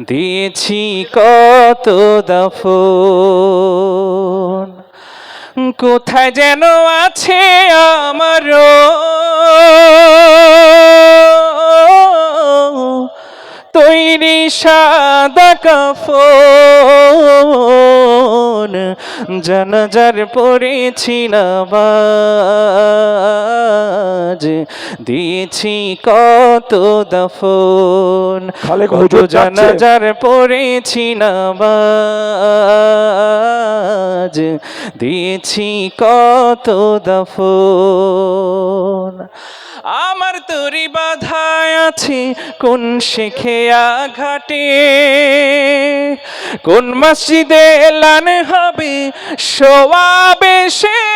দিয়েছি কত দফন। কোথায় যেন আছে আমারও। তৈরি সাদা কাফন। জানাজার পড়েছি নামাজ দিয়েছি কত দফন। খালেক কত জানাজার পড়েছি নামাজ। দিয়েছি কত দফন। আমার তরি বাধায় আছে কোন শেখেয়া ঘাটে কোন মসজিদে এলান হবে? সোয়াবে শেষ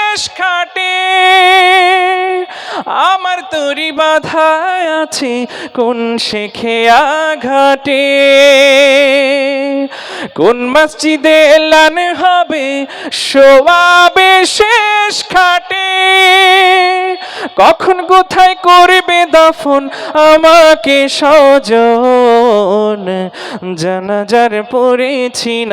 তরি বাধায় আছে কোন শেখে ঘাটে কোন মসজিদে লান হবে সোয়াবে শেষ খাটে? কখন কোথায় করবে দফন? আমাকে সজন জানাজার পড়েছি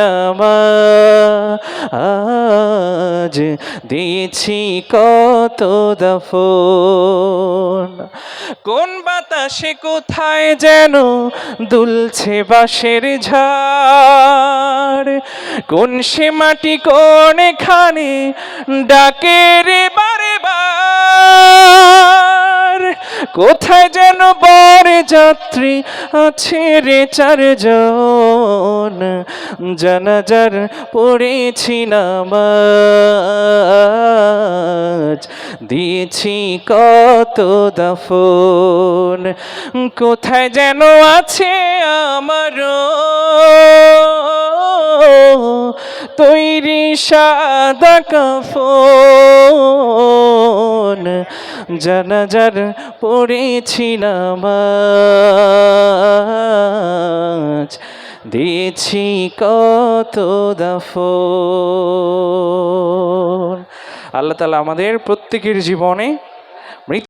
আজ দিয়েছি কত দফন। কোন বাতাসে কোথায় যেন দুলছে বাঁশের ঝাড়। কোন সে মাটি কোন এখানে ডাকে রে বারে কোথায় যেন বর যাত্রী আছে রে চারজন? জানাজার পড়েছি নামাজ দিয়েছি কত দফন। কোথায় যেন আছে আমারও তৈরি সাদা কাফন। জানাজার পড়েছি নামাজ দিয়েছি কত দফ আল্লাহ তালা আমাদের প্রত্যেকের জীবনে